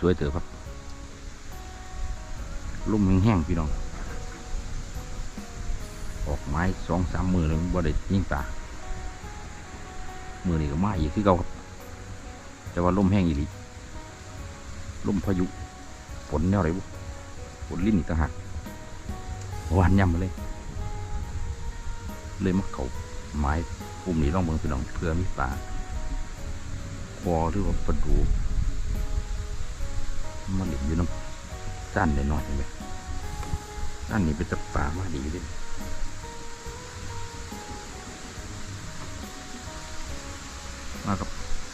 สวยๆเถอะครับลุ่มแห้งๆพี่น้อง ออกไม้สองสามมือเลยบ่ได้ยิ่งตามือนี้ก็มาอีกคือเก่าครับ แต่ว่าลมแห้งอีหลีลมพายุฝนแนวไหนบุฝนลิ้นอีกต่างหากหวานยำมาเลย เลยมาเขาไม้ปุ่มนี้ลองเบิ่งพี่น้องเพื่อมีปลาคอหรือว่าปลาดู มันหลือยู่น้ำด้านหน่อยเห็นไหมด้นนี่เป็นตะปามาดีเลยมากับ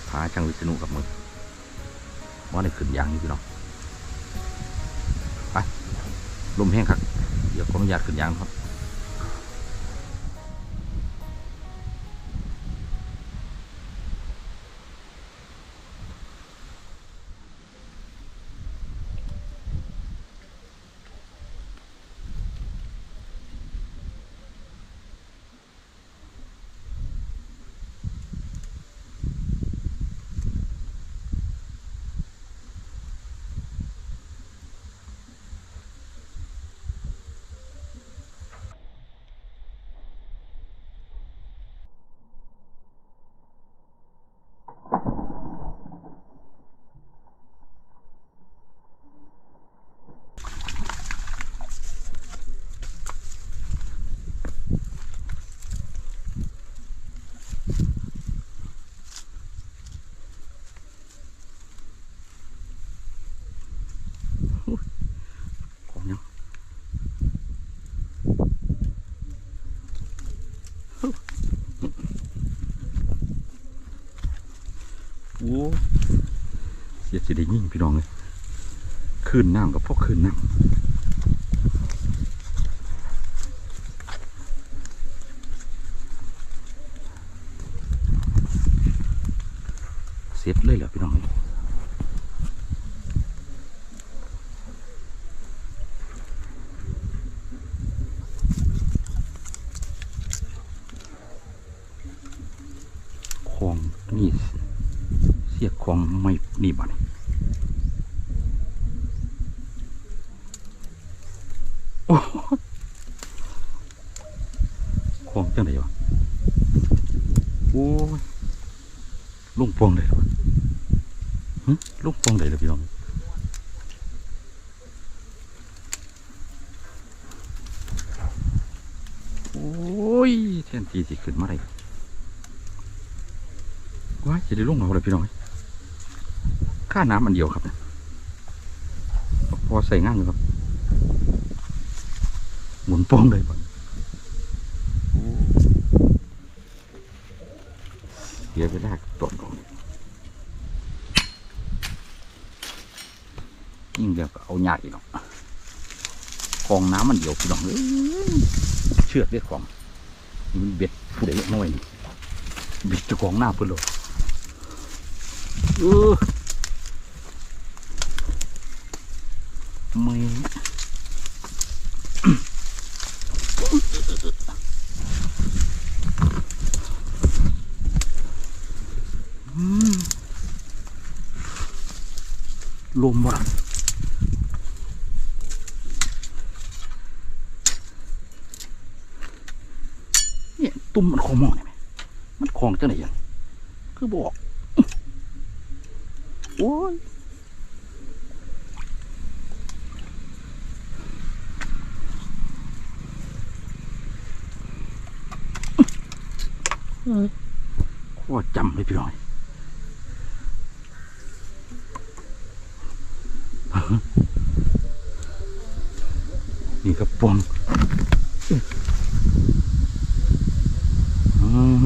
ผาช่างวิษณุกับมือว่าในขึ้นยางนี่พี่น้องไปลมแห้งครับ เดี๋ยวขออนุญาตขึ้นยางครับ สิได้ยิ่งพี่น้องเลยคืนน้ำกับพวกคืนน้ำเสร็จเลยเหรอพี่น้องเอ้ยของนี่เสียของไม่นี่บัดนี้โอ้ของจังไดวะโอ้ย ลุงได้หรอลุงปองได้หรือพี่น้องโอ้ยแทนทีสิขึ้นมาได้ว้ายจะได้ลงเอาเลยพี่น้องค่าน้ำอันเดียวครับเนี่ยพอใส่งายอยู่ครับ หมุนป้องเลยบ่เดี๋ยวไปลากต้นก่อน ยิ่งเดียวก็เอาหยาดอีกเนาะคลองน้ำมันเดียวพี่น้องเอ้ยเชือกเรียกของนี่มันเบ็ดผู้ใดเล็กน้อยเบ็ดจะของหน้าเพื่อนเลยเออไม่อืมลมว่ะเนี่ยตุ่ มมันของหมองเนี่ยไหมมันของจังไหนยังคือบอกโอ้ยโคตรจำเลยพี่น้อยนี่กระป๋อง อืม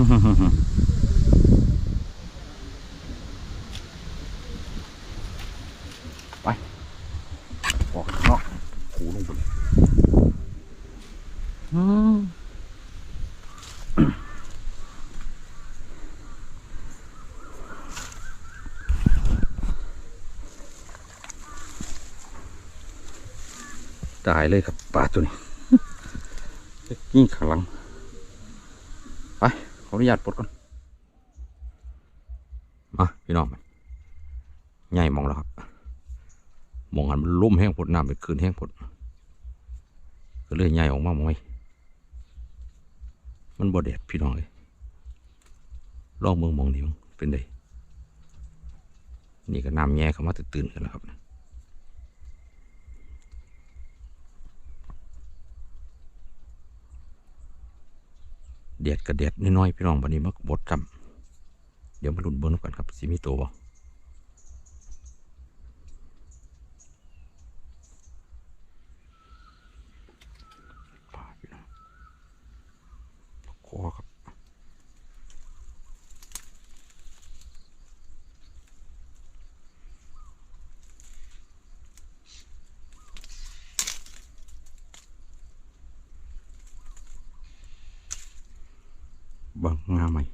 ออกข้างนอกขูลงไปเลยอืมตายเลยครับปลาตัวนี้ยิ่งขังหลัง ออนุญาตปลดก่อนมาพี่น้องใหญ่มองแล้วครับมองหันมันลุ่มแห้งผดน้ำไปคืนแห้งผดก็เลยใหญ่ออกมามอยมันบ่แดดพี่น้องเลยลองเมืองมองนี่มั้งเป็นไดนี่ก็น้ำแง่เข้ามาตื่นกันแล้วครับ เด็ดกระเด็ดน้อยๆพี่น้องวันนี้มาบดจำเดี๋ยวมาลุ้นเบิ้งกันครับสิมีตัวบ่ปลาพี่น้องคอครับ เบัง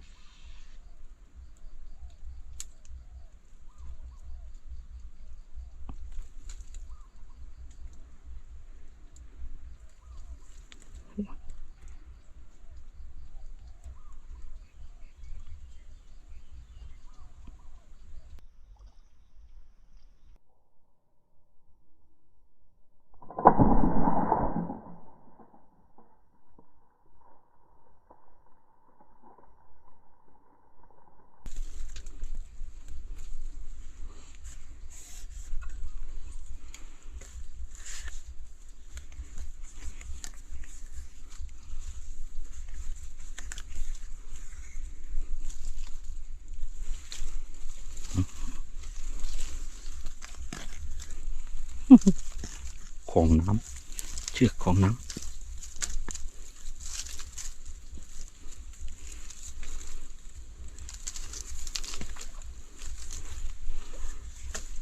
ของน้ำเชือกของน้ำ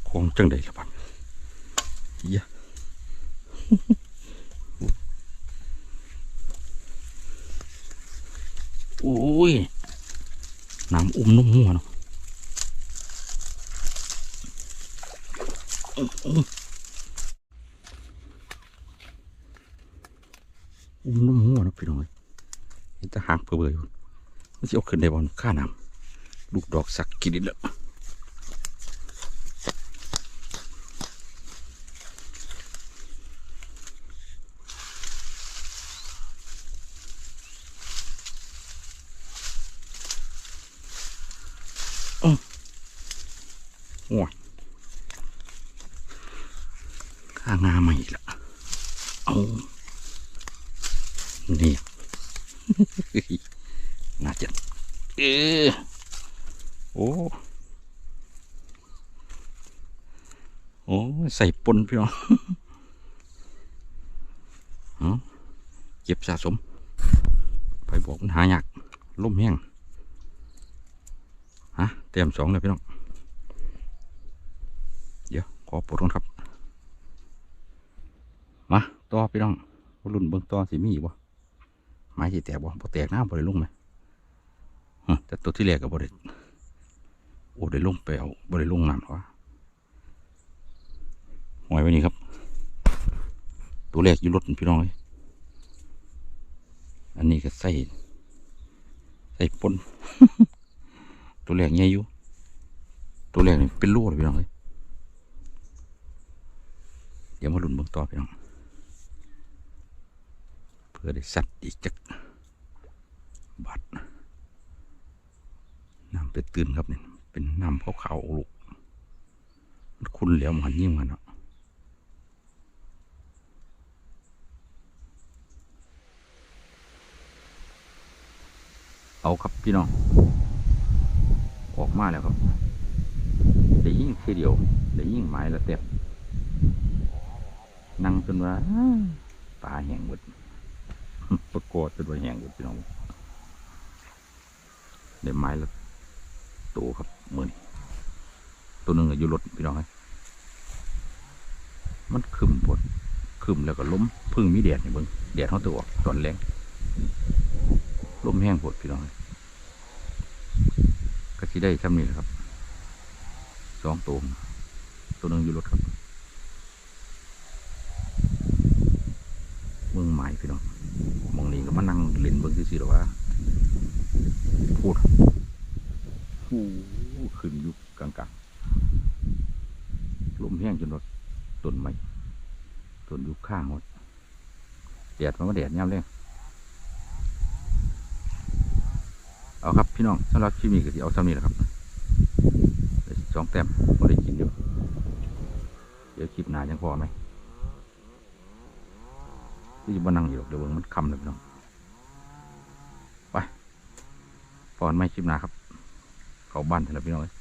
ของจังใดละบัดเหี้ยโอ้ย น้ำอุ้มนุ่มหัวเนาะ อุ้มนุ่มหัวนะพี่น้อยเห็นตะหางเปื่อยๆอยู่มันจะเอาขึ้นได้บ่ข้าน้ำลูกดอกสักกินดิแล้วโอ้ยข้างาใหม่ละเอา นี่ น่าจะเออโอ้โอ้ใส่ปนพี่น้องเอาเก็บสะสม ไปบอกมันหายากล่มแห้งฮะเตรียมสองเลยพี่น้องเดี๋ยวขอปลดก่อนครับ มาต่อพี่น้องรุ่นเบื้องต่อสิมีบ่ ไม้สิแตกบ่บ่แตกน้ำบ่ได้ลงไหมแต่ตัวที่แรกก็บ่ได้โอ้ได้ลงไปเอาบ่ได้ลงน้ำหรอวะหอยไว้นี่ครับ ตัวแรกอยู่รถพี่น้องเลยอันนี้ก็ใส่ใส่ปนตัวแรกใหญ่อยู่ตัวแรกนี่เป็นลูกเลยพี่น้องเลยเดี๋ยวมาลุ้นเบื้องต่อพี่น้อง พื่อได้สัตว์อีกจักบาทน้ำเป็ดตื่นครับเนี่ยเป็นน้ำขาวๆลูกมันคุ้นแล้วมันยิ่งมันเนาะเอาครับพี่น้อง ออกมาแล้วครับได้ยิ่งทีเดียวได้ยิ่งหมายละเต็บนั่งจนว่าตาแห้งหมด ประกอดจนว่าแห้งหมดพี่น้องเดี๋ยวไม้ละตัวครับมือนี้ตัวหนึ่งอยู่รถพี่น้องครับมันขึ้นปวดขึ้นแล้วก็ล้มพึ่งมีแดดนี่เบิ่งแดดเขาตัวออกตอนแรงล้มแห้งปวดพี่น้องครับก็สิได้ทำนี่แหละครับสองตัวตัวหนึ่งอยู่รถครับเมืองใหม่พี่น้อง ก็มานั่งเล่นเบิ่งซื่อๆหรอวะพูดโอ้โหขึ้นอยู่กลางๆลมแห้งจนว่าต้นไม้ต้นยู่ข้างหมดแดดมันก็แดดย่ำเลยเอาครับพี่น้องสำหรับคลิปนี้ก็สิเอาซ้ำนี้แหละครับสองแต้มก็ได้กินอยู่เดี๋ยวคลิปหน้ายังพอไหมที่จะมานั่งอยู่หรอกเดี๋ยวมันคำเลยพี่น้อง ก่อนไหมคลิปหนาครับ เขาบ้านเถอะพี่น้องเอ้ย